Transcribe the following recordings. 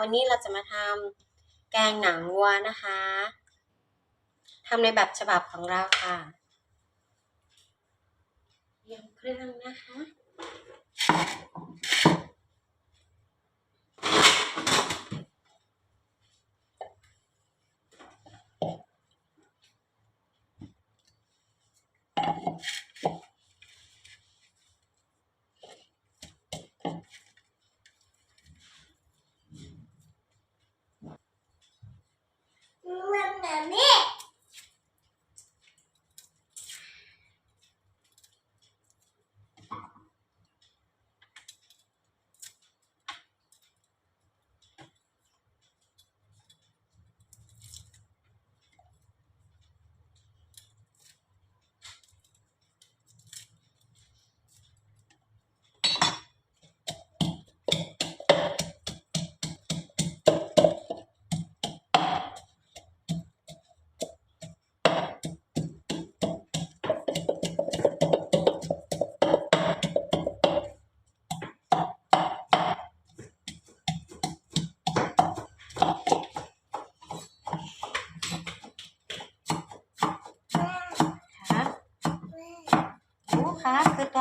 วันนี้เราจะมาทำแกงหนังวัวนะคะทำในแบบฉบับของเราค่ะเตรียมเครื่องนะคะ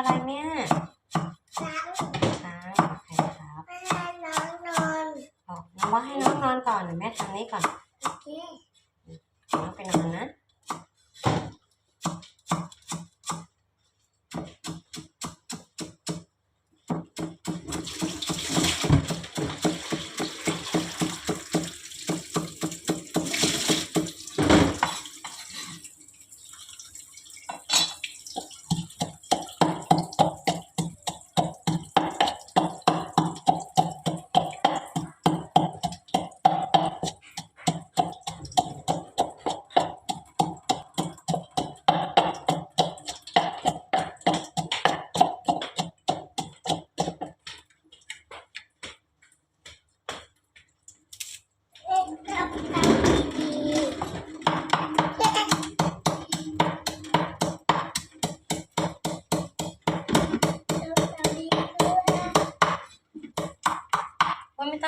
อะไรเนี่ยช้างช้างโอเคครับให้น้องนอนบอกน้องว่าให้น้องนอนก่อนเดี๋ยวแม่ทำนี้ก่อนโอเคน้องไปนอนนะ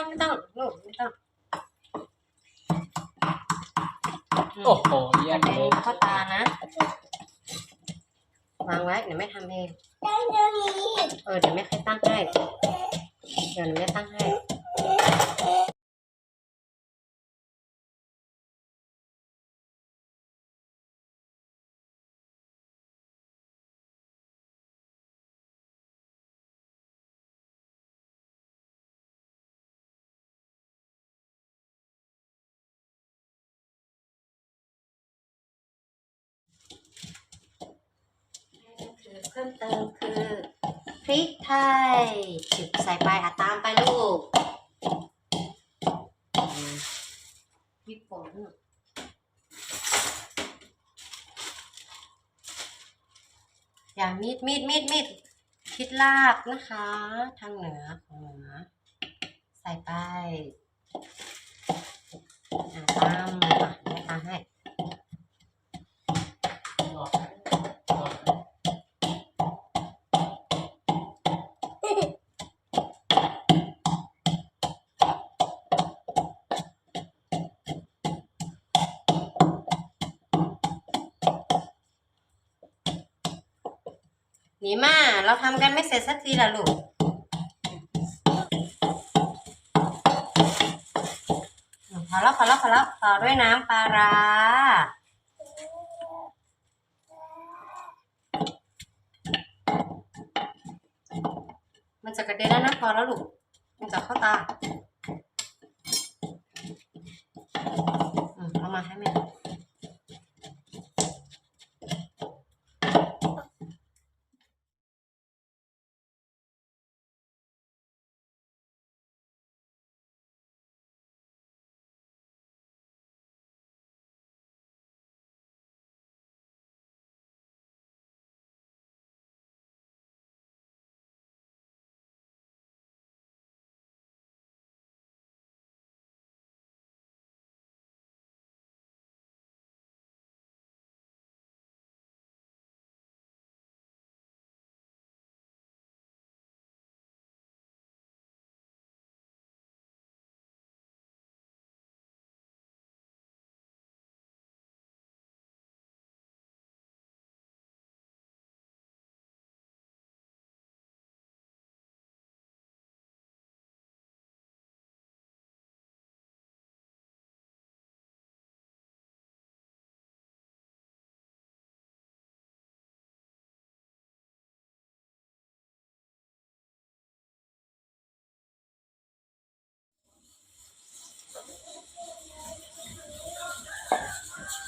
ต้องไม่ต้องลูกไม่ต้องโอ้โหเยี่ยมเอเลยงเข้าตานะ วางไว้เดี๋ยวแม่ทำเองได้เดี๋ยวนี้เออเดี๋ยวแม่ค่อยตั้งให้ เดี๋ยวแม่ตั้งให้ เพิ่มเติมคือพริกไทยจิบใส่ไปอะตามไปลูกพริกป่นอย่างมีดมีดมีดมีดคิดลาบนะคะ ทางเหนือของเหนือ ใส่ไปตาม หนีมา เราทำกันไม่เสร็จสักทีละลูก พอแล้วพอแล้วพอแล้วต่อด้วยน้ำปลาร้ามันจะกระเด็นแล้วนะพอแล้วลูก มันจะเข้าตา อืมเอามาให้แม่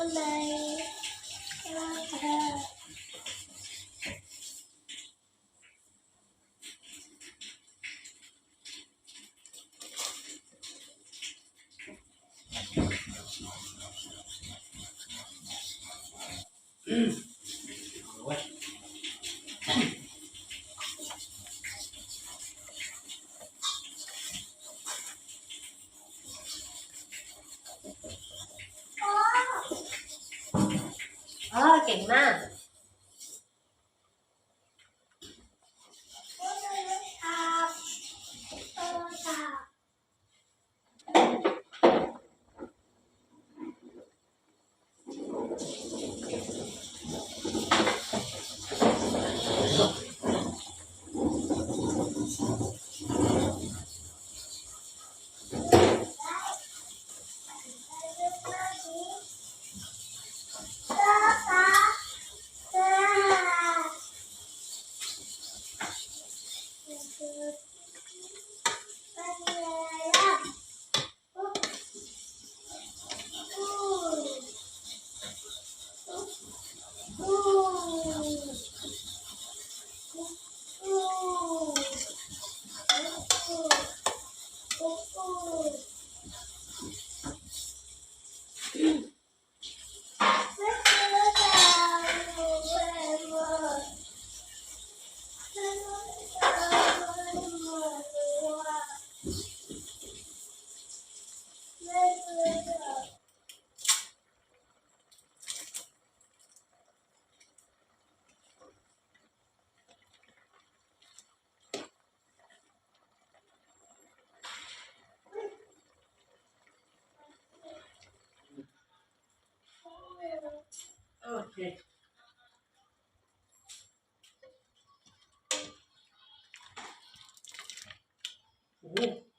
อ Ooh.